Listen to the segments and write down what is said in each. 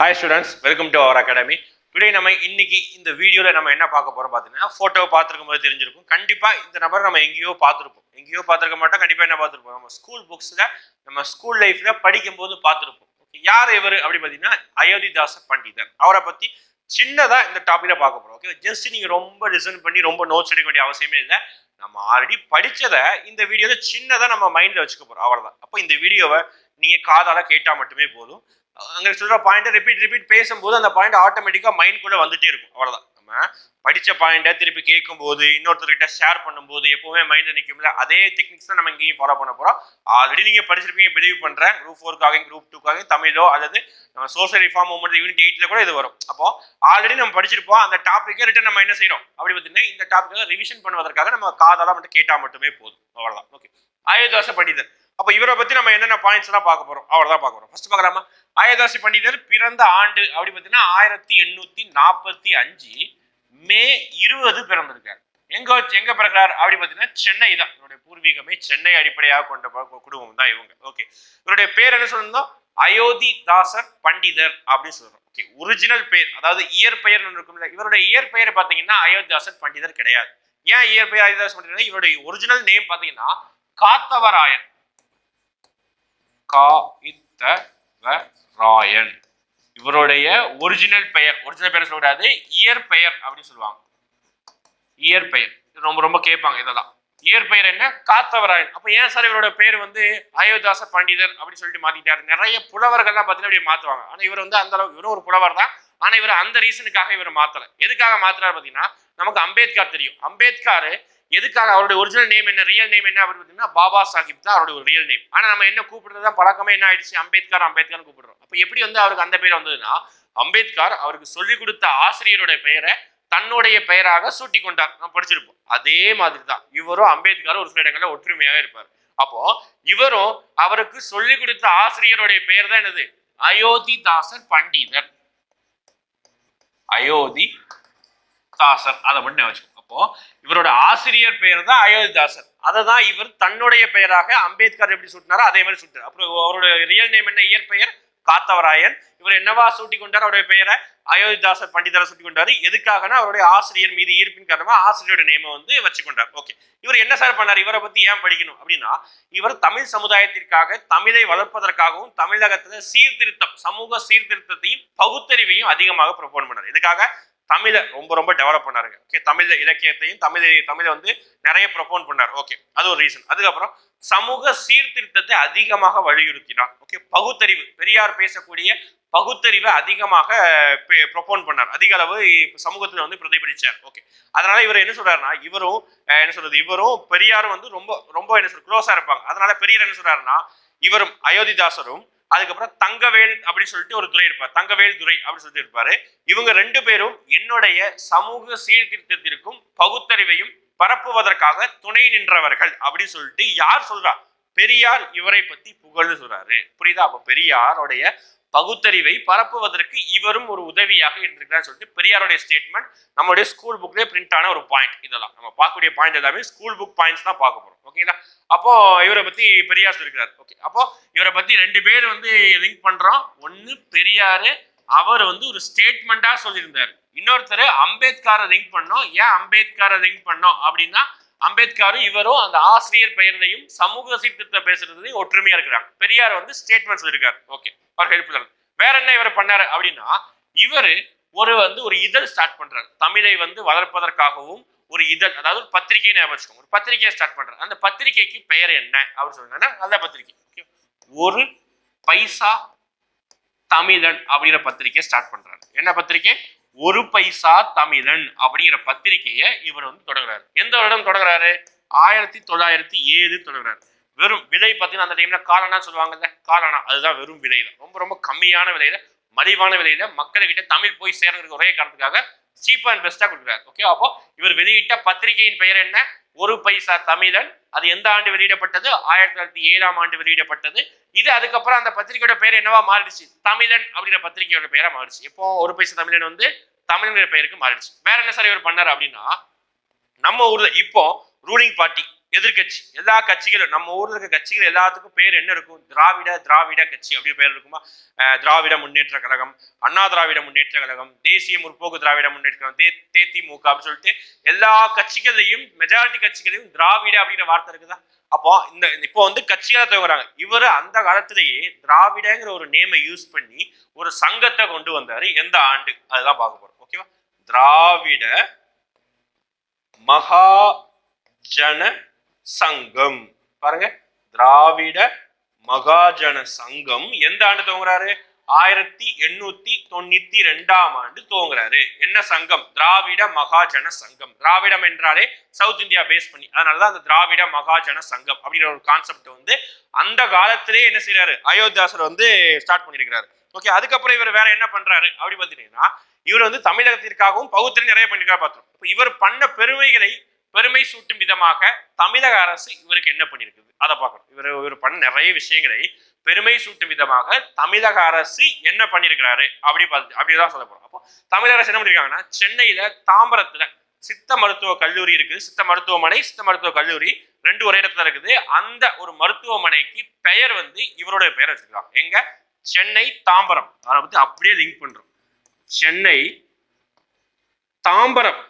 Hi students welcome to our academy today நம்ம இன்னைக்கு இந்த வீடியோவில் நம்ம என்ன பார்க்க போறோம் பார்த்தீங்கன்னா ஃபோட்டோ பார்த்துருக்கும் போது தெரிஞ்சிருக்கும். கண்டிப்பாக இந்த நபர் நம்ம எங்கேயோ பார்த்துருப்போம். எங்கேயோ பார்த்துருக்க மாட்டோம் கண்டிப்பாக என்ன பார்த்துருப்போம்? நம்ம ஸ்கூல் புக்ஸில் நம்ம ஸ்கூல் லைஃப்பில் படிக்கும்போது பார்த்துருப்போம். ஓகே யார் இவர் அப்படி பார்த்தீங்கன்னா அயோத்திதாச பண்டிதர். அவரை பற்றி சின்னதாக இந்த டாப்பிக்கை பார்க்க போகிறோம் ஓகே ஜஸ்ட் நீங்கள் ரொம்ப லிசன் பண்ணி ரொம்ப நோட்ஸ் எடுக்க வேண்டிய அவசியமே இல்லை. நம்ம ஆல்ரெடி படித்ததை இந்த வீடியோவில் சின்னதாக நம்ம மைண்டில் வச்சுக்க போகிறோம் அவ்வளோதான் அப்போ இந்த வீடியோவை நீங்கள் காதால் கேட்டால் மட்டுமே போதும். அங்கே சொல்கிற பாயிண்ட்டை ரிப்பீட் ரிப்பீட் பேசும்போது அந்த பாயிண்ட் ஆட்டோமேட்டிக்காக மைண்ட் கூட வந்துகிட்டே இருக்கும். அவ்வளோதான் நம்ம படிச்ச பாயிண்ட்டை திருப்பி கேட்கும்போது இன்னொருத்தர்கிட்ட ஷேர் பண்ணும்போது எப்போவுமே மைண்டில் நிற்கும்ல அதே டெக்னிக்ஸ் தான் நம்ம இங்கேயும் ஃபாலோ பண்ண போறோம். ஆல்ரெடி நீங்கள் படிச்சிருப்பீங்க பிலீவ் பண்ணுறேன் குரூப் ஃபோருக்காக குரூப் டூக்காக தமிழோ அல்லது நம்ம சோஷியல் ரிஃபார்ம் மூமெண்ட் யூனிட் எயிட்டில் கூட இது வரும். அப்போ ஆல்ரெடி நம்ம படிச்சிருப்போம் அந்த டாப்பிக்கை ரிட்டன் நம்ம என்ன செய்கிறோம் அப்படி பார்த்தீங்கன்னா இந்த டாப்பிக்கை ரிவிஷன் பண்ணுவதற்காக நம்ம காதெல்லாம் மட்டும் கேட்டால் மட்டுமே போதும். அவ்வளோதான் ஓகே ஆயுதாச படிதல் அப்போ இவரை பத்தி நம்ம என்னென்ன பாயிண்ட்ஸ் எல்லாம் பார்க்க போறோம்? அவ்வளவுதான் பார்க்க போகிறோம் ஃபர்ஸ்ட் பார்க்கலாமா. ஆயதாசி பண்டிதர் பிறந்த ஆண்டு அப்படி பார்த்தீங்கன்னா ஆயிரத்தி எண்ணூத்தி நாற்பத்தி அஞ்சு மே இருபது பிறந்திருக்கார். எங்க எங்க பிறக்கிறார்? அப்படி பார்த்தீங்கன்னா சென்னை தான். இவருடைய பூர்வீகமே சென்னை அடிப்படையாக கொண்ட குடும்பம் தான் இவங்க. ஓகே இவருடைய பேர் என்ன சொல்லியிருந்தோம் அயோத்திதாசர் பண்டிதர் அப்படின்னு சொல்றோம். ஓகே ஒரிஜினல் பேர் அதாவது இயற்பெயர் இருக்கும்ல. இவருடைய இயற்பெயர் பார்த்தீங்கன்னா அயோத்திதாசர் பண்டிதர் கிடையாது. ஏன் இயற்பெயர் அயோத்திதாசர் பண்டிதர் இவருடைய ஒரிஜினல் நேம் பார்த்தீங்கன்னா காத்தவராயன். கா இத்த வ ராயன் இவருடைய ஒரிஜினல் பெயர். ஒரிஜினல் பெயர் சொல்லக்கூடாது. இயற்பெயர் அப்படின்னு சொல்லுவாங்க. இயற்பெயர் இது ரொம்ப ரொம்ப கேட்பாங்க இதெல்லாம். இயற்பெயர் என்ன? காத்தவராயன் அப்போ ஏன் சார் இவரோட பேர் வந்து அயோத்தியாச பண்டிதர் அப்படின்னு சொல்லிட்டு மாத்திட்டாரு? நிறைய புலவர்கள்லாம் பார்த்தீங்கன்னா இப்படி மாத்துவாங்க. ஆனா இவர் வந்து அந்த அளவு இவரும் ஒரு புலவர் தான். ஆனா இவர் அந்த ரீசனுக்காக இவர் மாத்தல. எதுக்காக மாத்துறாரு பாத்தீங்கன்னா நமக்கு அம்பேத்கர் தெரியும். அம்பேத்கர் எதுக்காக அவருடைய ஒரிஜினல் நேம் என்ன ரியல் நேம் என்ன அப்படின்னு பார்த்தீங்கன்னா பாபா சாஹிப் தான் அவருடைய ஒரு ரியல் நேம் ஆனா நம்ம என்ன கூப்பிடுறது தான் பழக்கமே என்ன ஆயிடுச்சு? அம்பேத்கர் அம்பேத்கர்னு கூப்பிடுறோம். அப்ப எப்படி வந்து அவருக்கு அந்த பேர் வந்ததுன்னா அம்பேத்கர் அவருக்கு சொல்லிக் கொடுத்த ஆசிரியருடைய பெயரை தன்னுடைய பெயராக சூட்டி கொண்டார். நம்ம படிச்சிருப்போம். அதே மாதிரி தான். இவரும் அம்பேத்கரும் ஒரு சில இடங்களில் ஒற்றுமையாக இருப்பார். அப்போ இவரும் அவருக்கு சொல்லிக் கொடுத்த ஆசிரியருடைய பெயர் தான் என்னது? அயோத்திதாசர் பண்டிதர். அயோத்தி தாசர் அதை மட்டும் வச்சுக்கோ. அப்போ இவரோட ஆசிரியர் பெயர் தான் அயோத்திதாசர் அதை தான் இவர் தன்னுடைய பெயராக அம்பேத்கர் எப்படி சுட்டினாரோ அதே மாதிரி சுட்டார் அப்புறம் அவருடைய ரியல் நேம் என்ன? இயற்பெயர் காத்தவராயன். இவர் என்னவா சூட்டி கொண்டார் அவருடைய பெயரை அயோத்திதாசர் பண்டிதரை சுட்டி கொண்டாரு எதுக்காகனா அவருடைய ஆசிரியர் மீது ஈர்ப்பின் காரணமா ஆசிரியரோட நேமை வந்து வச்சுக்கொண்டார். ஓகே இவர் என்ன சார் பண்ணார்? இவரை பத்தி ஏன் படிக்கணும்? அப்படின்னா இவர் தமிழ் சமுதாயத்திற்காக தமிழை வளர்ப்பதற்காகவும் தமிழகத்துல சீர்திருத்தம் சமூக சீர்திருத்தத்தையும் பகுத்தறிவையும் அதிகமாக ப்ரொபோன் பண்ணார். இதுக்காக தமிழை ரொம்ப ரொம்ப டெவலப் பண்ணாருங்க. ஓகே தமிழ் இலக்கியத்தையும் தமிழை தமிழை வந்து நிறைய ப்ரொபோன் பண்ணார். ஓகே அது ஒரு ரீசன் அதுக்கப்புறம் சமூக சீர்திருத்தத்தை அதிகமாக வலியுறுத்தினார். ஓகே பகுத்தறிவு. பெரியார் பேசக்கூடிய பகுத்தறிவை அதிகமாக ப்ரொபோன் பண்ணார். அதிக அளவு சமூகத்தில் வந்து பிரதிபலிச்சார். ஓகே அதனால இவர் என்ன சொல்றாருன்னா இவரும் என்ன சொல்றது? இவரும் பெரியாரும் வந்து ரொம்ப ரொம்ப என்ன சொல்ற க்ளோஸா இருப்பாங்க. அதனால பெரியார் என்ன சொல்றாருன்னா இவரும் அயோத்திதாசரும் அதுக்கப்புறம் தங்கவேல் அப்படின்னு சொல்லிட்டு ஒரு துறை இருப்பார். தங்கவேல் துறை அப்படின்னு சொல்லிட்டு இருப்பாரு. இவங்க ரெண்டு பேரும் என்னுடைய சமூக சீர்திருத்தத்திற்கும் பகுத்தறிவையும் பரப்புவதற்காக துணை நின்றவர்கள் அப்படின்னு சொல்லிட்டு யார் சொல்றா? பெரியார் இவரை பத்தி புகழ்ந்து சொல்றாரு. புரியுதா? அப்ப பெரியாருடைய பகுத்தறிவை பரப்புவதற்கு இவரும் ஒரு உதவியாக இருந்திருக்கிறார் சொல்லிட்டு பெரியாருடைய ஸ்டேட்மெண்ட் நம்மளுடைய ஸ்கூல் புக்லேயே பிரிண்ட் ஆன ஒரு பாயிண்ட் இதெல்லாம். நம்ம பார்க்கக்கூடிய பாயிண்ட் எல்லாமே ஸ்கூல் புக் பாயிண்ட்ஸ் தான் பார்க்க போறோம். ஓகேங்களா அப்போ இவரை பத்தி பெரியார் சொல்லியிருக்கிறார் ஓகே அப்போ இவரை பத்தி ரெண்டு பேர் வந்து லிங்க் பண்றோம். ஒன்னு பெரியாரு அவர் வந்து ஒரு ஸ்டேட்மெண்டா சொல்லியிருந்தார். இன்னொருத்தர் அம்பேத்கரை லிங்க் பண்ணோம். ஏன் அம்பேத்கரை லிங்க் பண்ணோம் அப்படின்னா அம்பேத்கரும் இவரும் அந்த ஆசிரியர் பெயர்லையும் சமூக சீர்திருத்தம் பேசுறதுலையும் ஒற்றுமையா இருக்கிறாங்க. பெரியார் வந்து ஸ்டேட்மெண்ட்ஸ் இருக்காரு ஓகே அவர் ஹெல்ப் வேற என்ன இவர் பண்ணாரு அப்படின்னா இவரு ஒரு வந்து ஒரு இதழ் ஸ்டார்ட் பண்றாரு. தமிழை வந்து வளர்ப்பதற்காகவும் ஒரு இதழ் அதாவது ஒரு பத்திரிகையை ஞாபகம் ஒரு பத்திரிகையை ஸ்டார்ட் பண்றாரு. அந்த பத்திரிகைக்கு பெயர் என்ன அப்படின்னு சொன்னா அந்த பத்திரிகை. ஒரு பைசா தமிழன் அப்படிங்கிற பத்திரிகையை ஸ்டார்ட் பண்றாரு. என்ன பத்திரிகை? ஒரு பைசா தமிழன் அப்படிங்கிற பத்திரிகையை இவர் வந்து தொடங்குறாரு. எந்த வருடம் தொடங்குறாரு? ஆயிரத்தி தொள்ளாயிரத்தி ஏழு தொடங்குறாரு. வெறும் விலை பார்த்தீங்கன்னா அந்த டைம்ல காலனா சொல்லுவாங்கல்ல காலனா அதுதான் வெறும் விலையில. ரொம்ப ரொம்ப கம்மியான விலையில மலிவான விலையில மக்கள்கிட்ட தமிழ் போய் சேர்றதுக்கு ஒரே காரணத்துக்காக சீப் அண்ட் பெஸ்டா கொடுக்குறாரு. ஓகே அப்போ இவர் வெளியிட்ட பத்திரிகையின் பெயர் என்ன? ஒரு பைசா தமிழன் அது எந்த ஆண்டு வெளியிடப்பட்டது? ஆயிரத்தி தொள்ளாயிரத்தி ஏழாம் ஆண்டு வெளியிடப்பட்டது. இது அதுக்கப்புறம் அந்த பத்திரிகையோட பேர் என்னவா மாறிடுச்சு? தமிழன் அப்படிங்கிற பத்திரிகையோட பேரா மாறிடுச்சு. இப்போ ஒரு பைசா தமிழன் வந்து தமிழ்ங்கிற பெயருக்கு மாறிடுச்சு. வேற என்ன சார் இவர் பண்ணார் அப்படின்னா நம்ம ஊர்ல இப்போ ரூலிங் பார்ட்டி எதிர்க்கட்சி. எல்லா கட்சிகளும் நம்ம ஊர்ல இருக்க கட்சிகள் எல்லாத்துக்கும் பேர் என்ன இருக்கும்? திராவிட திராவிட கட்சி அப்படின்னு பேர் இருக்குமா? அஹ் திராவிட முன்னேற்ற கழகம் அண்ணா திராவிட முன்னேற்ற கழகம் தேசிய முற்போக்கு திராவிட முன்னேற்ற கழகம் தே தேதிமுக அப்படின்னு சொல்லிட்டு எல்லா கட்சிகளையும் மெஜாரிட்டி கட்சிகளையும் திராவிட அப்படிங்கிற வார்த்தை இருக்குதா? அப்போ இந்த இப்போ வந்து கட்சிகளை துவங்குறாங்க. இவர் அந்த காலத்திலேயே திராவிடங்கிற ஒரு நேமை யூஸ் பண்ணி ஒரு சங்கத்தை கொண்டு வந்தாரு. எந்த ஆண்டு? அதுதான் பார்க்க போறோம். ஓகேவா திராவிட மகாஜன சங்கம். பாருங்க. திராவிட மகாஜன சங்கம் எந்த ஆண்டு துவங்குறாரு? ஆயிரத்தி எண்ணூத்தி தொண்ணூத்தி ரெண்டாம் ஆண்டு துவங்குறாரு. என்ன சங்கம்? திராவிட மகாஜன சங்கம். திராவிடம் என்றாலே சவுத் இந்தியா பேஸ் பண்ணி அதனாலதான் அந்த திராவிட மகாஜன சங்கம் அப்படிங்கிற ஒரு கான்செப்ட் வந்து அந்த காலத்திலே என்ன செய்யறாரு அயோத்தியாசர் வந்து ஸ்டார்ட் பண்ணியிருக்கிறாரு ஓகே அதுக்கப்புறம் இவர் வேற என்ன பண்றாரு? அப்படி பார்த்தீங்கன்னா இவர் வந்து தமிழகத்திற்காகவும் பகுத்தறி நிறைய பண்ணிருக்காரு பார்த்தோம் இவர் பண்ண பெருமைகளை பெருமை சூட்டும் விதமாக தமிழக அரசு இவருக்கு என்ன பண்ணியிருக்குது அதை பார்க்கணும். இவர் இவர் பண்ண நிறைய விஷயங்களை பெருமை சூட்டும் விதமாக தமிழக அரசு என்ன பண்ணியிருக்கிறாரு அப்படி பார்த்து அப்படிதான் சொல்ல போறோம். அப்போ தமிழக அரசு என்ன பண்ணிருக்காங்கன்னா சென்னையில தாம்பரத்துல சித்த மருத்துவ கல்லூரி இருக்குது. சித்த மருத்துவமனை சித்த மருத்துவ கல்லூரி ரெண்டு ஒரே இடத்துல இருக்குது. அந்த ஒரு மருத்துவமனைக்கு பெயர் வந்து இவருடைய பெயர் வச்சிருக்காங்க. எங்க? சென்னை தாம்பரம். அதை பத்தி அப்படியே லிங்க் பண்றோம். சென்னை தாம்பரம்.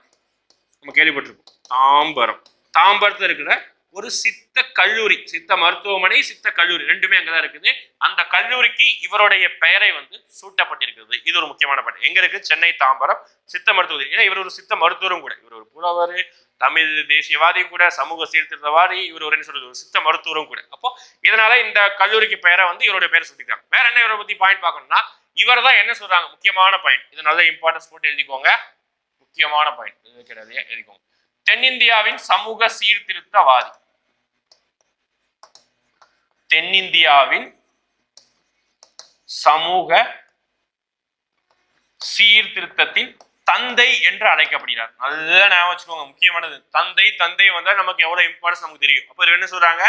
நம்ம கேள்விப்பட்டிருக்கோம் தாம்பரம். தாம்பரத்தில் இருக்கிற ஒரு சித்த கல்லூரி சித்த மருத்துவமனை சித்த கல்லூரி ரெண்டுமே அங்கதான் இருக்குது. அந்த கல்லூரிக்கு இவருடைய பெயரை வந்து சூட்டப்பட்டிருக்கிறது. இது ஒரு முக்கியமான பாட்டு. எங்க இருக்கு? சென்னை தாம்பரம் சித்த மருத்துவ ஏன்னா இவர் ஒரு சித்த மருத்துவரும் கூட. இவர் ஒரு புலவர் தமிழ் தேசியவாதியும் கூட சமூக சீர்திருத்தவாதி இவர் ஒரு என்ன சொல்றது? ஒரு சித்த மருத்துவரும் கூட. அப்போ இதனால இந்த கல்லூரிக்கு பெயரை வந்து இவருடைய பெயரை சுட்டிக்கிறாங்க. வேற என்ன இவரை பத்தி பாயிண்ட் பார்க்கணும்னா இவர் தான் என்ன சொல்றாங்க? முக்கியமான பாயிண்ட் இது நல்ல இம்பார்ட்டன்ஸ் போட்டு எழுதிக்கோங்க. முக்கியமான பாயிண்ட் இது கிடையாது எழுதிக்கோங்க. தென்னிந்தியாவின் சமூக சீர்திருத்தவாதி. தென்னிந்தியாவின் சமூக சீர்திருத்தத்தின் தந்தை என்று அழைக்கப்படுகிறார். நல்லா ஞாபகம் வச்சுக்கோங்க முக்கியமானது. தந்தை தந்தை வந்தால் நமக்கு எவ்வளவு இம்பார்ட்டன்ஸ் நமக்கு தெரியும். அப்ப என்ன சொல்றாங்க?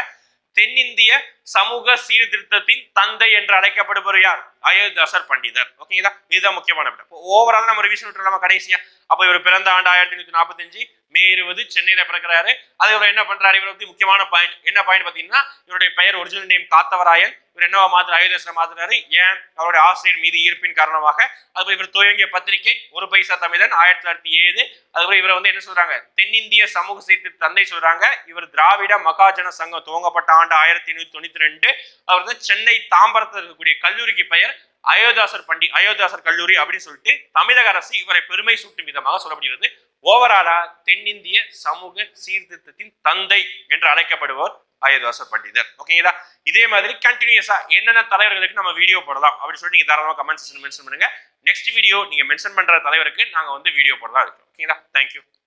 தென்னிந்திய சமூக சீர்திருத்தத்தின் தந்தை என்று அழைக்கப்படுபவர் யார்? அயோத்தியாசர் பண்டிதர். ஓகேங்களா? இதுதான் முக்கியமான விட. இப்போ ஓவரால் நம்ம ரிவிஷன் நம்ம கடைசியா. அப்ப இவர் பிறந்த ஆண்டு ஆயிரத்தி எண்ணூத்தி நாற்பத்தஞ்சு மே இருபது சென்னையில பிறக்கிறாரு. அது இவர் என்ன பண்றாரு? இவரை பத்தி முக்கியமான பாயிண்ட் என்ன பாயிண்ட் பாத்தீங்கன்னா இவருடைய பெயர் ஒரிஜினல் நேம் காத்தவராயன். இவர் என்னவா மாத்திர அயோத்தியாசரை மாத்துறாரு ஏன்? அவருடைய ஆசிரியர் மீது ஈர்ப்பின் காரணமாக. அதுபோல் இவர் துவங்கிய பத்திரிகை ஒரு பைசா தமிழன் ஆயிரத்தி தொள்ளாயிரத்தி ஏழு. அதுபோல் இவரை வந்து என்ன சொல்றாங்க? தென்னிந்திய சமூக சேர்த்து தந்தை சொல்றாங்க. இவர் திராவிட மகாஜன சங்கம் துவங்கப்பட்ட ஆண்டு ஆயிரத்தி எண்ணூத்தி தொண்ணூத்தி ரெண்டு. அவர் வந்து சென்னை தாம்பரத்தில் இருக்கக்கூடிய கல்லூரிக்கு பெயர். அயோத்தியாசர் பண்டி அயோத்தியாசர் கல்லூரி அப்படின்னு சொல்லிட்டு தமிழக அரசு இவரை பெருமை சூட்டும் விதமாக சொல்லப்படுகிறது. ஓவராலா தென்னிந்திய சமூக சீர்திருத்தத்தின் தந்தை என்று அழைக்கப்படுபவர் அயோத்தியாசர் பண்டிதர். ஓகேங்களா இதே மாதிரி கண்டினியூஸா என்னென்ன தலைவர்களுக்கு நம்ம வீடியோ போடலாம் அப்படின்னு சொல்லி நீங்க தாராளமாக கமெண்ட் செக்ஷன் மென்ஷன் பண்ணுங்க. நெக்ஸ்ட் வீடியோ நீங்க மென்ஷன் பண்ற தலைவருக்கு நாங்க வந்து வீடியோ போடலாம். இருக்கோம் ஓகேங்களா தேங்க்யூ